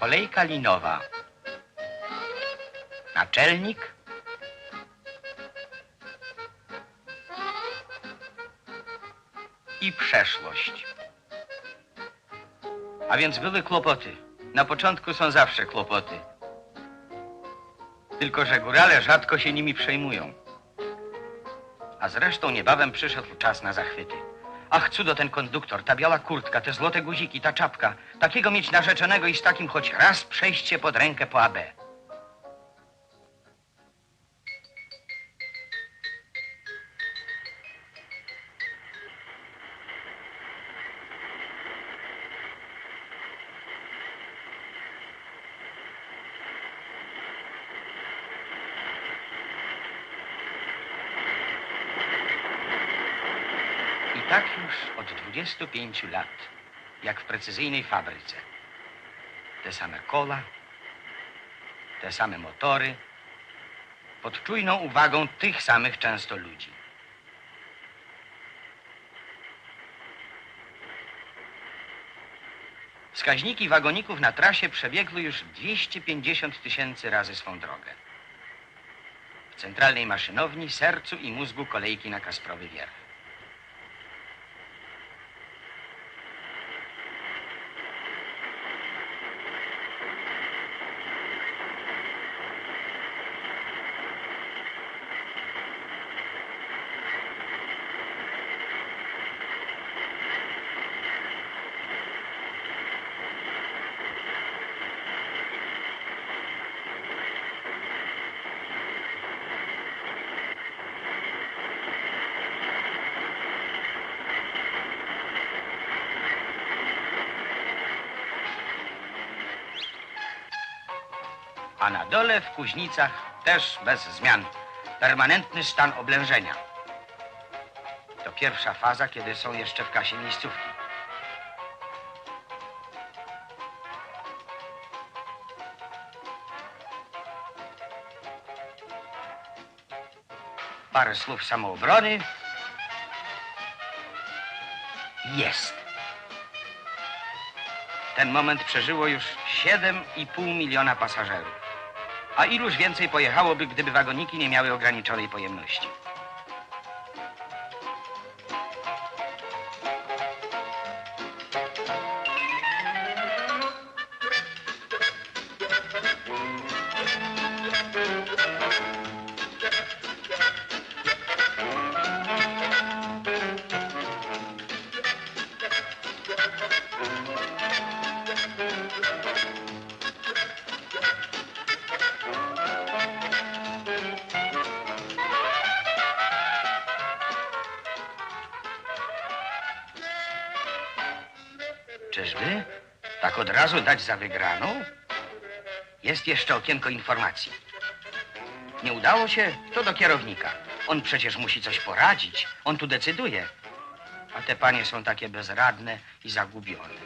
Kolejka linowa. Naczelnik. I przeszłość. A więc były kłopoty. Na początku są zawsze kłopoty. Tylko, że górale rzadko się nimi przejmują. A zresztą niebawem przyszedł czas na zachwyty. Ach, cudo ten konduktor, ta biała kurtka, te złote guziki, ta czapka. Takiego mieć narzeczonego i z takim choć raz przejść się pod rękę po AB. Tak już od 25 lat, jak w precyzyjnej fabryce. Te same kola, te same motory, pod czujną uwagą tych samych często ludzi. Wskaźniki wagoników na trasie przebiegły już 250 tysięcy razy swą drogę. W centralnej maszynowni, sercu i mózgu kolejki na Kasprowy Wierch. A na dole w Kuźnicach też bez zmian. Permanentny stan oblężenia. To pierwsza faza, kiedy są jeszcze w kasie miejscówki. Parę słów samoobrony. Jest. Ten moment przeżyło już 7,5 miliona pasażerów. A iluż więcej pojechałoby, gdyby wagoniki nie miały ograniczonej pojemności? Tak od razu dać za wygraną? Jest jeszcze okienko informacji. Nie udało się? To do kierownika. On przecież musi coś poradzić. On tu decyduje. A te panie są takie bezradne i zagubione.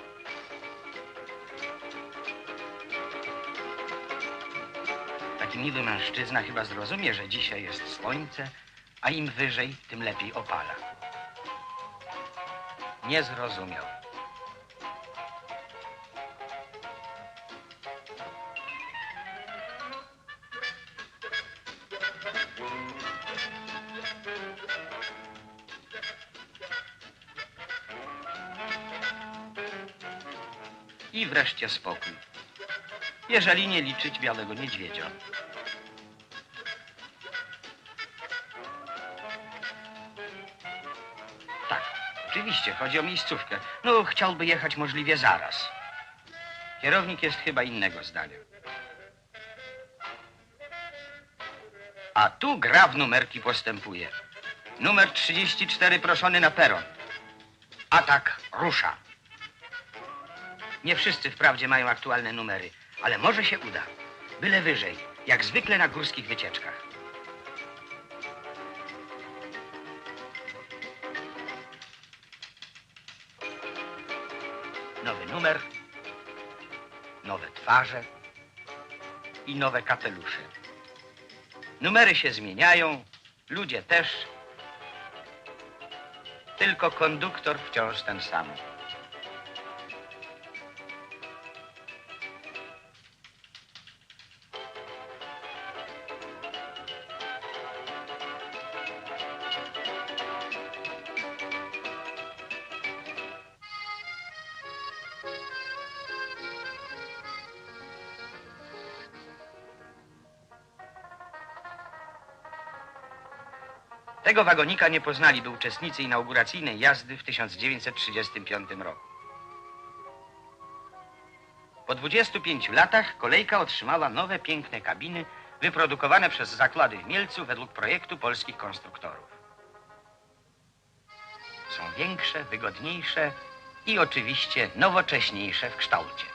Taki miły mężczyzna chyba zrozumie, że dzisiaj jest słońce, a im wyżej, tym lepiej opala. Nie zrozumiał. I wreszcie spokój. Jeżeli nie liczyć białego niedźwiedzia. Tak, oczywiście, chodzi o miejscówkę. No, chciałby jechać możliwie zaraz. Kierownik jest chyba innego zdania. A tu gra w numerki postępuje. Numer 34 proszony na peron. Atak rusza. Nie wszyscy wprawdzie mają aktualne numery, ale może się uda. Byle wyżej, jak zwykle na górskich wycieczkach. Nowy numer, nowe twarze i nowe kapelusze. Numery się zmieniają, ludzie też. Tylko konduktor wciąż ten sam. Tego wagonika nie poznaliby uczestnicy inauguracyjnej jazdy w 1935 roku. Po 25 latach kolejka otrzymała nowe piękne kabiny wyprodukowane przez zakłady w Mielcu według projektu polskich konstruktorów. Są większe, wygodniejsze i oczywiście nowocześniejsze w kształcie.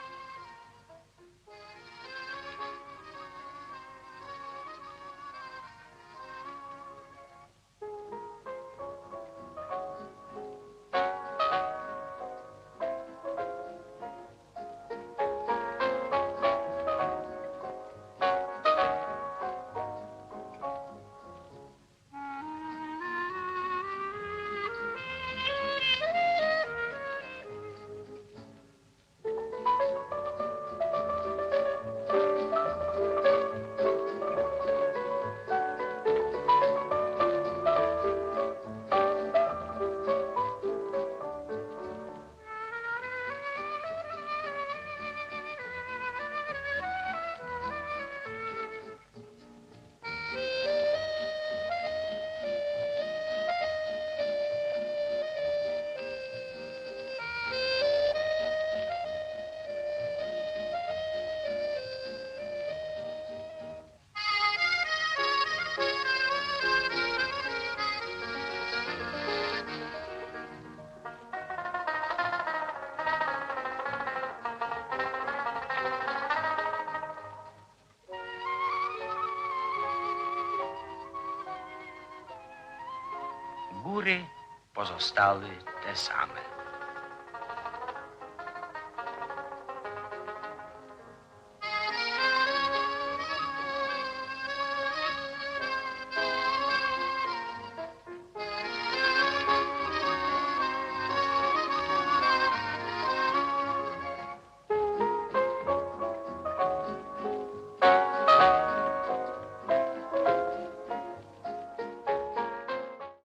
Góry pozostały te same.